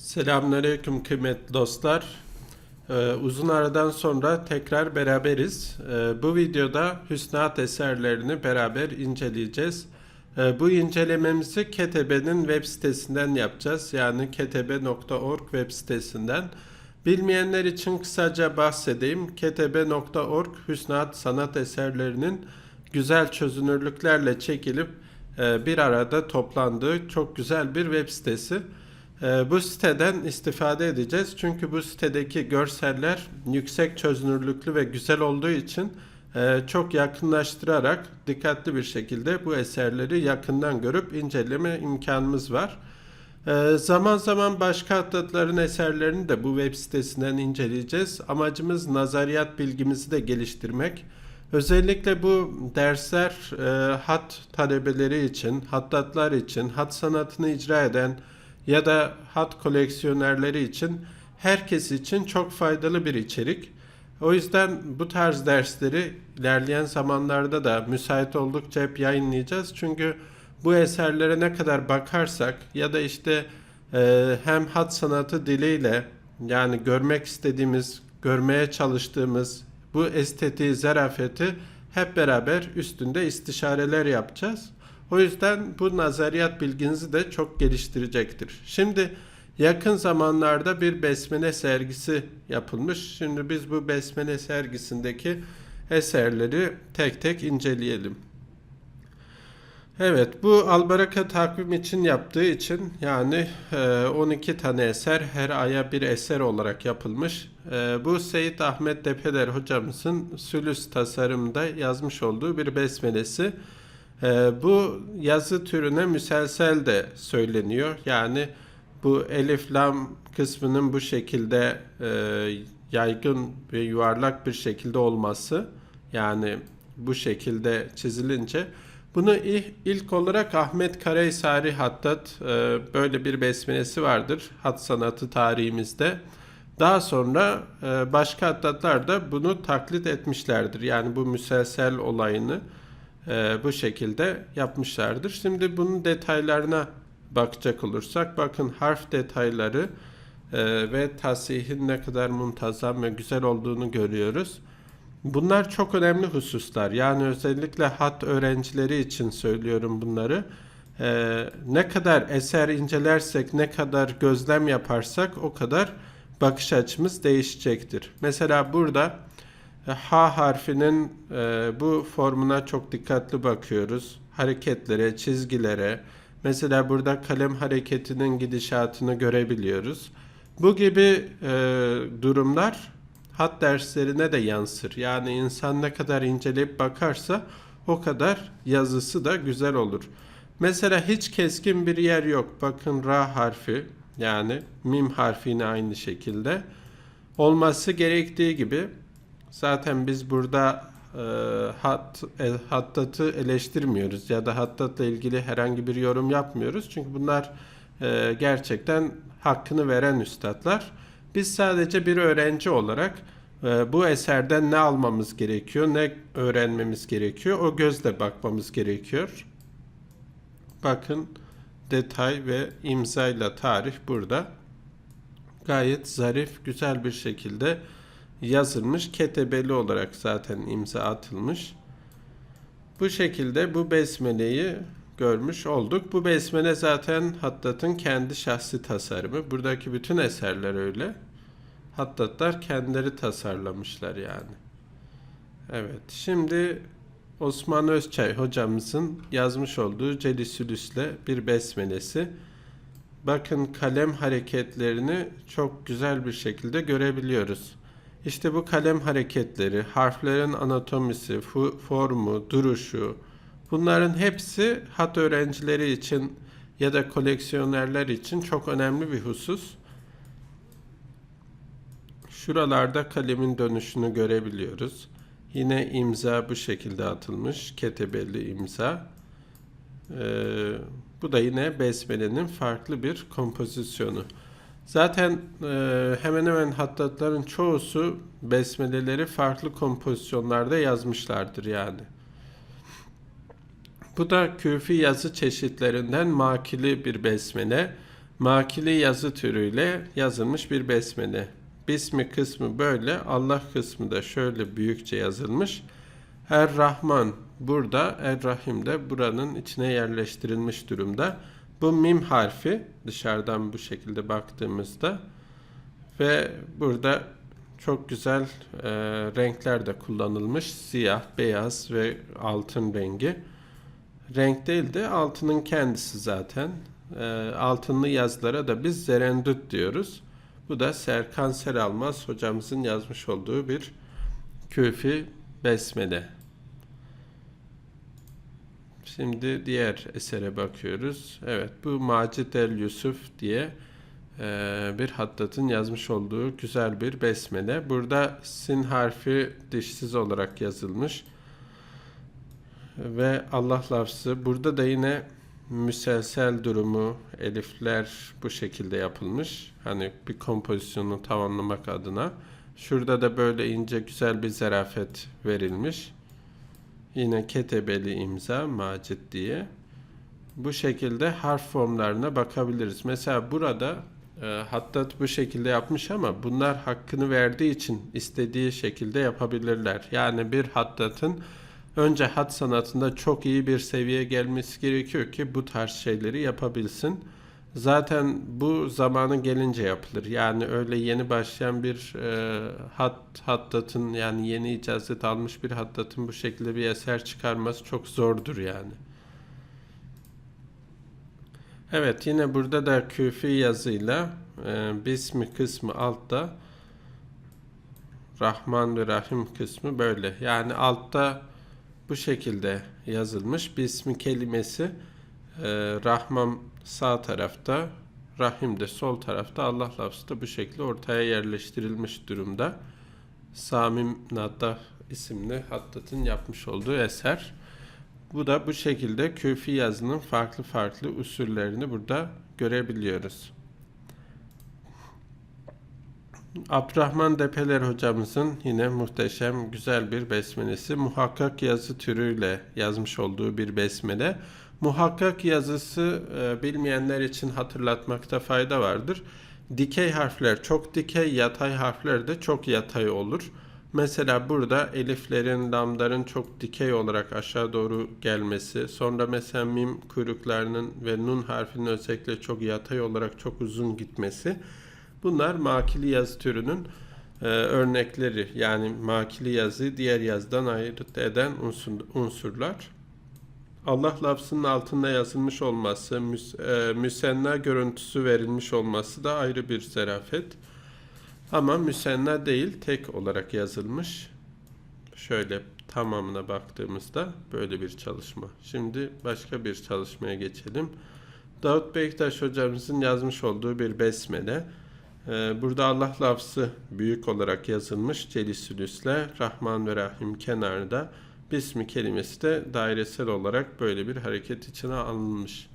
Selamünaleyküm kıymetli dostlar. Ee, uzun aradan sonra tekrar beraberiz. Ee, bu videoda Hüsnat eserlerini beraber inceleyeceğiz. Ee, bu incelememizi Ketebe'nin web sitesinden yapacağız. Yani ketebe.org web sitesinden. Bilmeyenler için kısaca bahsedeyim. Ketebe.org Hüsnat sanat eserlerinin güzel çözünürlüklerle çekilip e, bir arada toplandığı çok güzel bir web sitesi. Ee, bu siteden istifade edeceğiz. Çünkü bu sitedeki görseller yüksek çözünürlüklü ve güzel olduğu için e, çok yakınlaştırarak dikkatli bir şekilde bu eserleri yakından görüp inceleme imkanımız var. Ee, zaman zaman başka atletlerin eserlerini de bu web sitesinden inceleyeceğiz. Amacımız nazariyat bilgimizi de geliştirmek. Özellikle bu dersler e, hat talebeleri için, hattatlar için, hat sanatını icra eden ya da hat koleksiyonerleri için herkes için çok faydalı bir içerik. O yüzden bu tarz dersleri ilerleyen zamanlarda da müsait oldukça hep yayınlayacağız. Çünkü bu eserlere ne kadar bakarsak ya da işte e, hem hat sanatı diliyle yani görmek istediğimiz, görmeye çalıştığımız bu estetiği, zarafeti hep beraber üstünde istişareler yapacağız. O yüzden bu nazariyat bilginizi de çok geliştirecektir. Şimdi yakın zamanlarda bir besmele sergisi yapılmış. Şimdi biz bu besmele sergisindeki eserleri tek tek inceleyelim. Evet bu albaraka takvim için yaptığı için yani e, 12 tane eser her aya bir eser olarak yapılmış. E, bu Seyit Ahmet Depeder hocamızın Sülüs tasarımda yazmış olduğu bir besmelesi. Ee, bu yazı türüne müselsel de söyleniyor. Yani bu elif lam kısmının bu şekilde e, yaygın ve yuvarlak bir şekilde olması yani bu şekilde çizilince bunu ilk, olarak Ahmet Karahisari Hattat e, böyle bir besmelesi vardır hat sanatı tarihimizde. Daha sonra e, başka hattatlar da bunu taklit etmişlerdir. Yani bu müselsel olayını e, bu şekilde yapmışlardır. Şimdi bunun detaylarına bakacak olursak bakın harf detayları e, ve tasihin ne kadar muntazam ve güzel olduğunu görüyoruz. Bunlar çok önemli hususlar. Yani özellikle hat öğrencileri için söylüyorum bunları. E, ne kadar eser incelersek, ne kadar gözlem yaparsak o kadar bakış açımız değişecektir. Mesela burada H harfinin e, bu formuna çok dikkatli bakıyoruz. Hareketlere, çizgilere, mesela burada kalem hareketinin gidişatını görebiliyoruz. Bu gibi e, durumlar hat derslerine de yansır. Yani insan ne kadar inceleyip bakarsa o kadar yazısı da güzel olur. Mesela hiç keskin bir yer yok. Bakın ra harfi yani mim harfi aynı şekilde olması gerektiği gibi Zaten biz burada e, hat e, hattatı eleştirmiyoruz ya da hattatla ilgili herhangi bir yorum yapmıyoruz. Çünkü bunlar e, gerçekten hakkını veren üstadlar. Biz sadece bir öğrenci olarak e, bu eserden ne almamız gerekiyor, ne öğrenmemiz gerekiyor, o gözle bakmamız gerekiyor. Bakın detay ve imzayla tarih burada. Gayet zarif, güzel bir şekilde yazılmış. Ketebeli olarak zaten imza atılmış. Bu şekilde bu besmeleyi görmüş olduk. Bu besmele zaten Hattat'ın kendi şahsi tasarımı. Buradaki bütün eserler öyle. Hattatlar kendileri tasarlamışlar yani. Evet. Şimdi Osman Özçay hocamızın yazmış olduğu Celisülüs'le bir besmelesi. Bakın kalem hareketlerini çok güzel bir şekilde görebiliyoruz. İşte bu kalem hareketleri, harflerin anatomisi, formu, duruşu bunların hepsi hat öğrencileri için ya da koleksiyonerler için çok önemli bir husus. Şuralarda kalemin dönüşünü görebiliyoruz. Yine imza bu şekilde atılmış. Ketebeli imza. Ee, bu da yine Besmele'nin farklı bir kompozisyonu. Zaten e, hemen hemen hattatların çoğusu besmeleleri farklı kompozisyonlarda yazmışlardır yani. Bu da küfi yazı çeşitlerinden makili bir besmele. makili yazı türüyle yazılmış bir besmele. Bismi kısmı böyle, Allah kısmı da şöyle büyükçe yazılmış. Er-Rahman burada, Er-Rahim de buranın içine yerleştirilmiş durumda. Bu mim harfi dışarıdan bu şekilde baktığımızda ve burada çok güzel e, renkler de kullanılmış. Siyah, beyaz ve altın rengi. Renk değil de altının kendisi zaten. E, altınlı yazılara da biz zerendut diyoruz. Bu da Serkan Seralmaz hocamızın yazmış olduğu bir küfi besmele. Şimdi diğer esere bakıyoruz. Evet bu Macid el Yusuf diye e, bir hattatın yazmış olduğu güzel bir besmele. Burada sin harfi dişsiz olarak yazılmış. Ve Allah lafzı. Burada da yine müselsel durumu, elifler bu şekilde yapılmış. Hani bir kompozisyonu tamamlamak adına. Şurada da böyle ince güzel bir zarafet verilmiş. Yine ketebeli imza Macit diye. Bu şekilde harf formlarına bakabiliriz. Mesela burada e, Hattat bu şekilde yapmış ama bunlar hakkını verdiği için istediği şekilde yapabilirler. Yani bir hattatın önce hat sanatında çok iyi bir seviyeye gelmesi gerekiyor ki bu tarz şeyleri yapabilsin. Zaten bu zamanı gelince yapılır. Yani öyle yeni başlayan bir e, hat hattatın yani yeni icazet almış bir hattatın bu şekilde bir eser çıkarması çok zordur yani. Evet yine burada da küfi yazıyla e, bismi kısmı altta Rahman ve Rahim kısmı böyle. Yani altta bu şekilde yazılmış. Bismi kelimesi e, Rahman sağ tarafta, Rahim de sol tarafta. Allah lafzı da bu şekilde ortaya yerleştirilmiş durumda. Samim Naddah isimli hattatın yapmış olduğu eser. Bu da bu şekilde küfi yazının farklı farklı usullerini burada görebiliyoruz. Abdurrahman Depeler hocamızın yine muhteşem güzel bir besmelesi. Muhakkak yazı türüyle yazmış olduğu bir besmele. Muhakkak yazısı e, bilmeyenler için hatırlatmakta fayda vardır. Dikey harfler çok dikey, yatay harfler de çok yatay olur. Mesela burada eliflerin, lamların çok dikey olarak aşağı doğru gelmesi, sonra mesela mim kuyruklarının ve nun harfinin özellikle çok yatay olarak çok uzun gitmesi. Bunlar makili yazı türünün e, örnekleri. Yani makili yazı diğer yazıdan ayırt eden unsur, unsurlar. Allah lafzının altında yazılmış olması, müs, e, müsenna görüntüsü verilmiş olması da ayrı bir zarafet. Ama müsenna değil, tek olarak yazılmış. Şöyle tamamına baktığımızda böyle bir çalışma. Şimdi başka bir çalışmaya geçelim. Davut Bektaş hocamızın yazmış olduğu bir besmele. Ee, burada Allah lafzı büyük olarak yazılmış. Celisülüsle Rahman ve Rahim kenarda. Bismi kelimesi de dairesel olarak böyle bir hareket içine alınmış.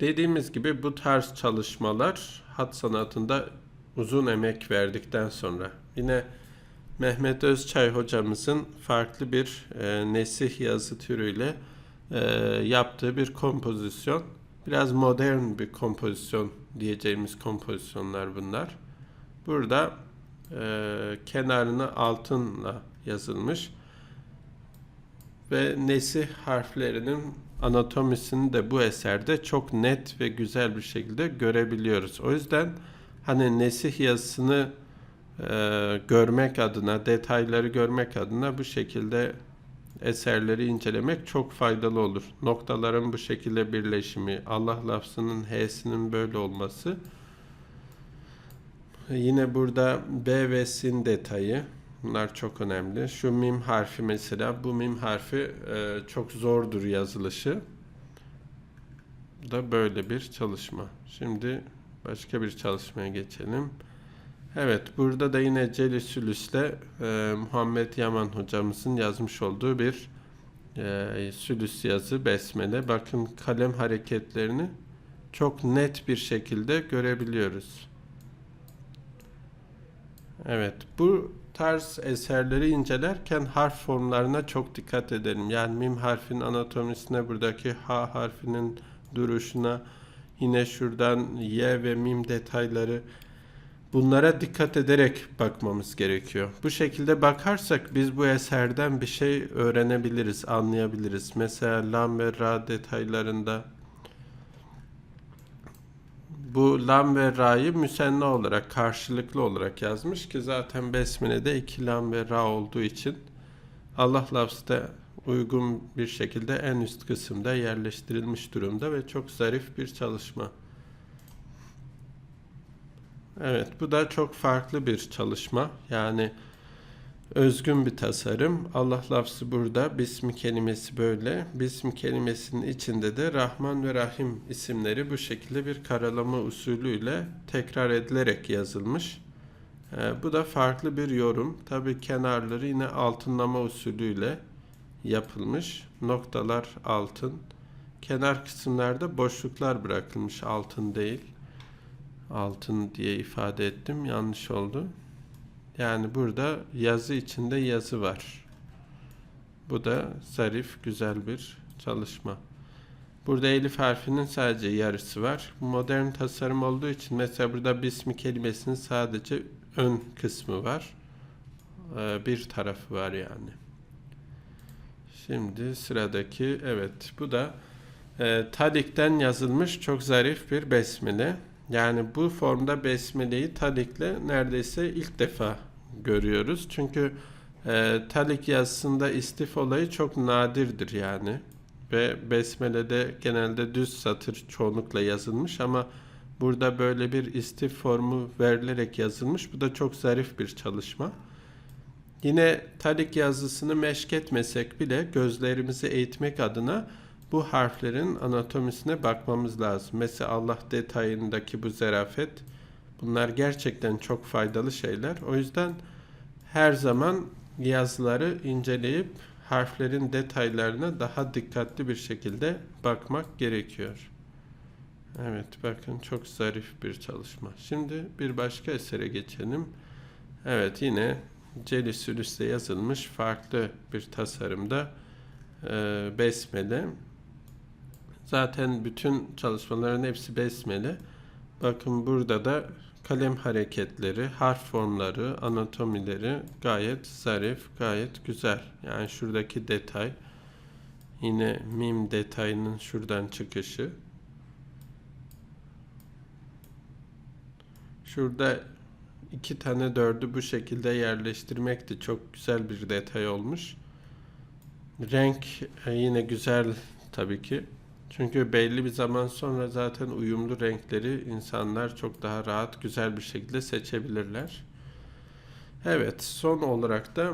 Dediğimiz gibi bu tarz çalışmalar hat sanatında uzun emek verdikten sonra yine Mehmet Özçay hocamızın farklı bir e, nesih yazı türüyle e, yaptığı bir kompozisyon. Biraz modern bir kompozisyon diyeceğimiz kompozisyonlar bunlar. Burada e, kenarına altınla yazılmış ve nesih harflerinin anatomisini de bu eserde çok net ve güzel bir şekilde görebiliyoruz. O yüzden hani nesih yazısını e, görmek adına, detayları görmek adına bu şekilde eserleri incelemek çok faydalı olur. Noktaların bu şekilde birleşimi, Allah lafzının H'sinin böyle olması. Yine burada B ve Sin detayı. Bunlar çok önemli. Şu mim harfi mesela, bu mim harfi e, çok zordur yazılışı. Da böyle bir çalışma. Şimdi başka bir çalışmaya geçelim. Evet, burada da yine Celi Sülüs'te e, Muhammed Yaman hocamızın yazmış olduğu bir e, Sülüs yazı besmele. Bakın kalem hareketlerini çok net bir şekilde görebiliyoruz. Evet, bu tarz eserleri incelerken harf formlarına çok dikkat edelim. Yani mim harfinin anatomisine buradaki ha harfinin duruşuna, yine şuradan Y ve mim detayları bunlara dikkat ederek bakmamız gerekiyor. Bu şekilde bakarsak biz bu eserden bir şey öğrenebiliriz, anlayabiliriz. Mesela lam ve ra detaylarında bu lam ve ra'yı müsenna olarak karşılıklı olarak yazmış ki zaten besmelede iki lam ve ra olduğu için Allah lafzı da uygun bir şekilde en üst kısımda yerleştirilmiş durumda ve çok zarif bir çalışma. Evet, bu da çok farklı bir çalışma. Yani özgün bir tasarım. Allah lafzı burada, Bismi kelimesi böyle. Bismi kelimesinin içinde de Rahman ve Rahim isimleri bu şekilde bir karalama usulüyle tekrar edilerek yazılmış. Ee, bu da farklı bir yorum. Tabi kenarları yine altınlama usulüyle yapılmış. Noktalar altın. Kenar kısımlarda boşluklar bırakılmış altın değil. Altın diye ifade ettim. Yanlış oldu. Yani burada yazı içinde yazı var. Bu da zarif, güzel bir çalışma. Burada elif harfinin sadece yarısı var. Modern tasarım olduğu için mesela burada bismi kelimesinin sadece ön kısmı var. Ee, Bir tarafı var yani. Şimdi sıradaki evet bu da e, Talik'ten yazılmış çok zarif bir besmele. Yani bu formda besmeleyi Talik'le neredeyse ilk defa görüyoruz. Çünkü e, Talik yazısında istif olayı çok nadirdir yani. Ve besmelede genelde düz satır çoğunlukla yazılmış ama burada böyle bir istif formu verilerek yazılmış. Bu da çok zarif bir çalışma. Yine talik yazısını meşk etmesek bile gözlerimizi eğitmek adına bu harflerin anatomisine bakmamız lazım. Mesela Allah detayındaki bu zerafet bunlar gerçekten çok faydalı şeyler. O yüzden her zaman yazıları inceleyip harflerin detaylarına daha dikkatli bir şekilde bakmak gerekiyor. Evet bakın çok zarif bir çalışma. Şimdi bir başka esere geçelim. Evet yine Celi Sülüs'te yazılmış farklı bir tasarımda e, besmele. Zaten bütün çalışmaların hepsi besmele. Bakın burada da kalem hareketleri, harf formları, anatomileri gayet zarif, gayet güzel. Yani şuradaki detay, yine mim detayının şuradan çıkışı. Şurada iki tane dördü bu şekilde yerleştirmek de çok güzel bir detay olmuş. Renk e, yine güzel tabii ki. Çünkü belli bir zaman sonra zaten uyumlu renkleri insanlar çok daha rahat, güzel bir şekilde seçebilirler. Evet, son olarak da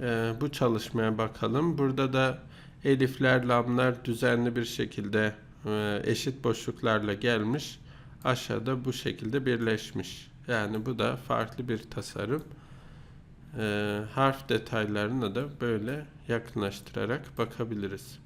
e, bu çalışmaya bakalım. Burada da elifler, lamlar düzenli bir şekilde e, eşit boşluklarla gelmiş. Aşağıda bu şekilde birleşmiş. Yani bu da farklı bir tasarım. E, harf detaylarına da böyle yakınlaştırarak bakabiliriz.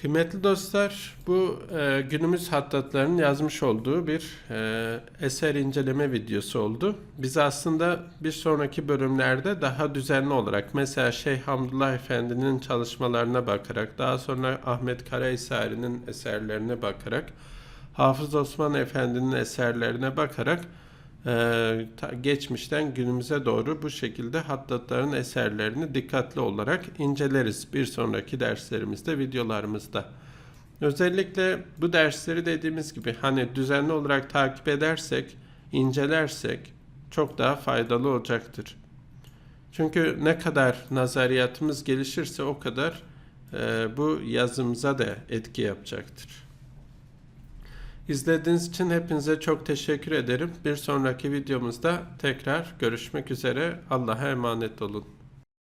Kıymetli dostlar, bu e, günümüz hattatlarının yazmış olduğu bir e, eser inceleme videosu oldu. Biz aslında bir sonraki bölümlerde daha düzenli olarak, mesela Şeyh Hamdullah Efendi'nin çalışmalarına bakarak, daha sonra Ahmet Karahisari'nin eserlerine bakarak, Hafız Osman Efendi'nin eserlerine bakarak e, ta- geçmişten günümüze doğru bu şekilde hattatların eserlerini dikkatli olarak inceleriz bir sonraki derslerimizde, videolarımızda. Özellikle bu dersleri dediğimiz gibi hani düzenli olarak takip edersek, incelersek çok daha faydalı olacaktır. Çünkü ne kadar nazariyatımız gelişirse o kadar e, bu yazımıza da etki yapacaktır. İzlediğiniz için hepinize çok teşekkür ederim. Bir sonraki videomuzda tekrar görüşmek üzere. Allah'a emanet olun.